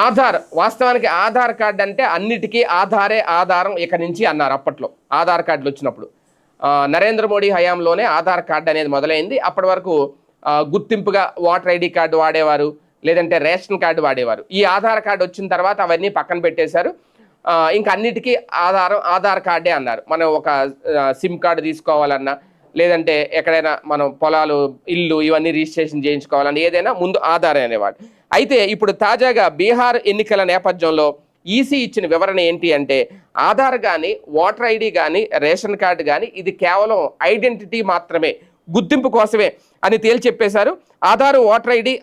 ఆధార్ వాస్తవానికి ఆధార్ కార్డు అంటే అన్నిటికీ ఆధారే ఆధారం ఇక నుంచి అన్నారు అప్పట్లో ఆధార్ కార్డులు వచ్చినప్పుడు. నరేంద్ర మోడీ హయాంలోనే ఆధార్ కార్డు అనేది మొదలైంది. అప్పటి వరకు గుర్తింపుగా ఓటర్ ఐడి కార్డు వాడేవారు లేదంటే రేషన్ కార్డు వాడేవారు. ఈ ఆధార్ కార్డు వచ్చిన తర్వాత అవన్నీ పక్కన పెట్టేశారు. ఇంకా అన్నిటికీ ఆధారం ఆధార్ కార్డే అన్నారు. మనం ఒక సిమ్ కార్డు తీసుకోవాలన్నా లేదంటే ఎక్కడైనా మనం పొలాలు ఇల్లు ఇవన్నీ రిజిస్ట్రేషన్ చేయించుకోవాలన్నా ఏదైనా ముందు ఆధార్ అనేవాడు అయితే ఇప్పుడు తాజాగా బీహార్ ఎన్నికల నేపథ్యంలో ఈసీ ఇచ్చిన వివరణ ఏంటి అంటే ఆధార్ కానీ ఓటర్ ఐడి కానీ రేషన్ కార్డు కానీ ఇది కేవలం ఐడెంటిటీ మాత్రమే గుర్తింపు కోసమే అని తేల్చి చెప్పేశారు Aadhaar voter ID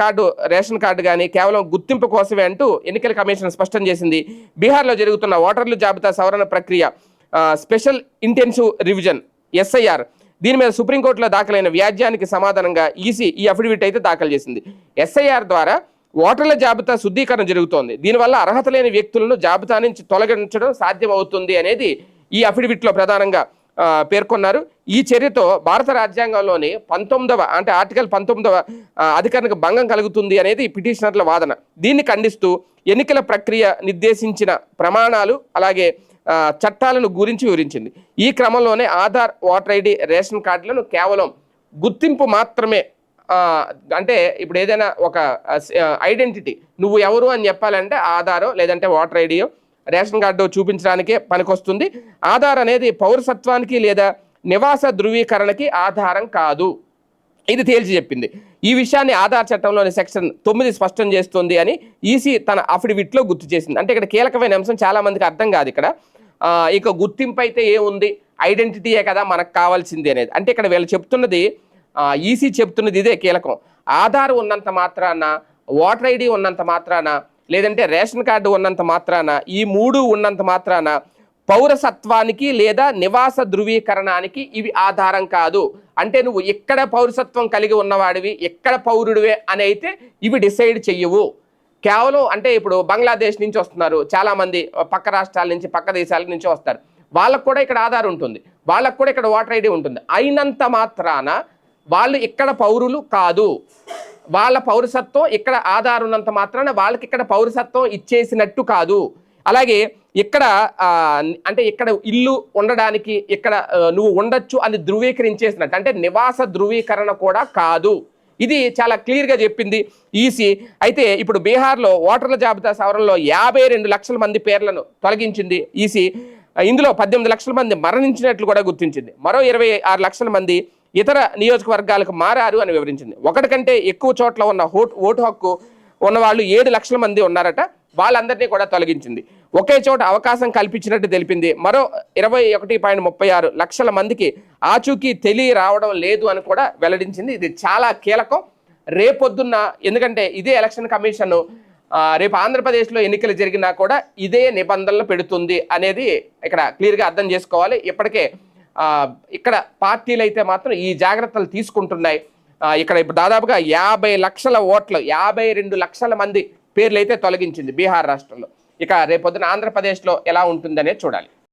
card ration card కానీ కేవలం గుర్తింపు కోసమే అంటూ ఎన్నికల కమిషన్ స్పష్టం చేసింది. బీహార్లో జరుగుతున్న ఓటర్ల జాబితా సవరణ ప్రక్రియ స్పెషల్ ఇంటెన్సివ్ రివిజన్ ఎస్ఐఆర్ దీని మీద సుప్రీంకోర్టులో దాఖలైన వ్యాజ్యానికి సమాధానంగా ఈసీ ఈ అఫిడవిట్ అయితే దాఖలు చేసింది. ఎస్ఐఆర్ ద్వారా ఓటర్ల జాబితా శుద్ధీకరణ జరుగుతోంది. దీనివల్ల అర్హత లేని వ్యక్తులను జాబితా నుంచి తొలగించడం సాధ్యమవుతుంది అనేది ఈ అఫిడవిట్లో ప్రధానంగా పేర్కొన్నారు. ఈ చర్యతో భారత రాజ్యాంగంలోని పంతొమ్మిదవ అంటే ఆర్టికల్ పంతొమ్మిదవ ఆ, భంగం కలుగుతుంది అనేది పిటిషనర్ల వాదన. దీన్ని ఖండిస్తూ ఎన్నికల ప్రక్రియ నిర్దేశించిన ప్రమాణాలు అలాగే చట్టాలను గురించి వివరించింది. ఈ క్రమంలోనే ఆధార్ ఓటర్ ఐడి రేషన్ కార్డులను కేవలం గుర్తింపు మాత్రమే అంటే ఇప్పుడు ఏదైనా ఒక ఐడెంటిటీ నువ్వు ఎవరు అని చెప్పాలంటే ఆధారో లేదంటే ఓటర్ ఐడియో రేషన్ కార్డు చూపించడానికే పనికొస్తుంది. ఆధార్ అనేది పౌరసత్వానికి లేదా నివాస ధృవీకరణకి ఆధారం కాదు. ఇది తేల్చి చెప్పింది. ఈ విషయాన్ని ఆధార్ చట్టంలోని సెక్షన్ తొమ్మిది స్పష్టం చేస్తుంది అని ఈసీ తన అఫిడవిట్లో గుర్తు చేసింది. అంటే ఇక్కడ కీలకమైన అంశం చాలామందికి అర్థం కాదు ఇక్కడ. ఇక గుర్తింపు అయితే ఏముంది? ఐడెంటిటీయే కదా మనకు కావాల్సింది అనేది. అంటే ఇక్కడ వీళ్ళు చెప్తున్నది ఈసీ చెప్తున్నది ఇదే కీలకం. ఆధార్ ఉన్నంత మాత్రాన ఓటర్ ఐడి ఉన్నంత మాత్రాన లేదంటే రేషన్ కార్డు ఉన్నంత మాత్రాన ఈ మూడు ఉన్నంత మాత్రాన పౌరసత్వానికి లేదా నివాస ధృవీకరణానికి ఇవి ఆధారం కాదు. అంటే నువ్వు ఎక్కడ పౌరసత్వం కలిగి ఉన్నవాడివి ఎక్కడ పౌరుడివే అని అయితే ఇవి డిసైడ్ చెయ్యవు. కేవలం అంటే ఇప్పుడు బంగ్లాదేశ్ నుంచి వస్తున్నారు చాలామంది పక్క రాష్ట్రాల నుంచి పక్క దేశాల నుంచి వస్తారు. వాళ్ళకు కూడా ఇక్కడ ఆధార్ ఉంటుంది. వాళ్ళకు కూడా ఇక్కడ ఓటర్ ఐడి ఉంటుంది. అయినంత మాత్రాన వాళ్ళు ఇక్కడ పౌరులు కాదు. వాళ్ళ పౌరసత్వం ఇక్కడ ఆధార్ ఉన్నంత మాత్రాన వాళ్ళకి ఇక్కడ పౌరసత్వం ఇచ్చేసినట్టు కాదు. అలాగే ఇక్కడ అంటే ఇక్కడ ఇల్లు ఉండడానికి ఇక్కడ నువ్వు ఉండొచ్చు అని ధృవీకరించేసినట్టు అంటే నివాస ధృవీకరణ కూడా కాదు. ఇది చాలా క్లియర్గా చెప్పింది ఈసీ. అయితే ఇప్పుడు బీహార్లో ఓటర్ల జాబితా సవరణలో యాభై రెండు లక్షల మంది పేర్లను తొలగించింది ఈసీ. ఇందులో పద్దెనిమిది లక్షల మంది మరణించినట్లు కూడా గుర్తించింది. మరో ఇరవై ఆరు లక్షల మంది ఇతర నియోజకవర్గాలకు మారారు అని వివరించింది. ఒకటి కంటే ఎక్కువ చోట్ల ఉన్న ఓటు ఓటు హక్కు ఉన్నవాళ్ళు ఏడు లక్షల మంది ఉన్నారట. వాళ్ళందరినీ కూడా తొలగించింది. ఒకే చోట అవకాశం కల్పించినట్టు తెలిపింది. మరో ఇరవై ఒకటి పాయింట్ ముప్పై ఆరు లక్షల మందికి ఆచూకీ తెలియ రావడం లేదు అని కూడా వెల్లడించింది. ఇది చాలా కీలకం. రేపొద్దున్న ఎందుకంటే ఇదే ఎలక్షన్ కమిషన్ రేపు ఆంధ్రప్రదేశ్లో ఎన్నికలు జరిగినా కూడా ఇదే నిబంధనలు పెడుతుంది అనేది ఇక్కడ క్లియర్గా అర్థం చేసుకోవాలి. ఇప్పటికే ఇక్కడ పార్టీలు అయితే మాత్రం ఈ జాగ్రత్తలు తీసుకుంటున్నాయి. ఇక్కడ ఇప్పుడు దాదాపుగా యాభై లక్షల ఓట్లు యాభై రెండు లక్షల మంది పేర్లు అయితే తొలగించింది బీహార్ రాష్ట్రంలో. ఇక రేపొద్దున ఆంధ్రప్రదేశ్లో ఎలా ఉంటుందనే చూడాలి.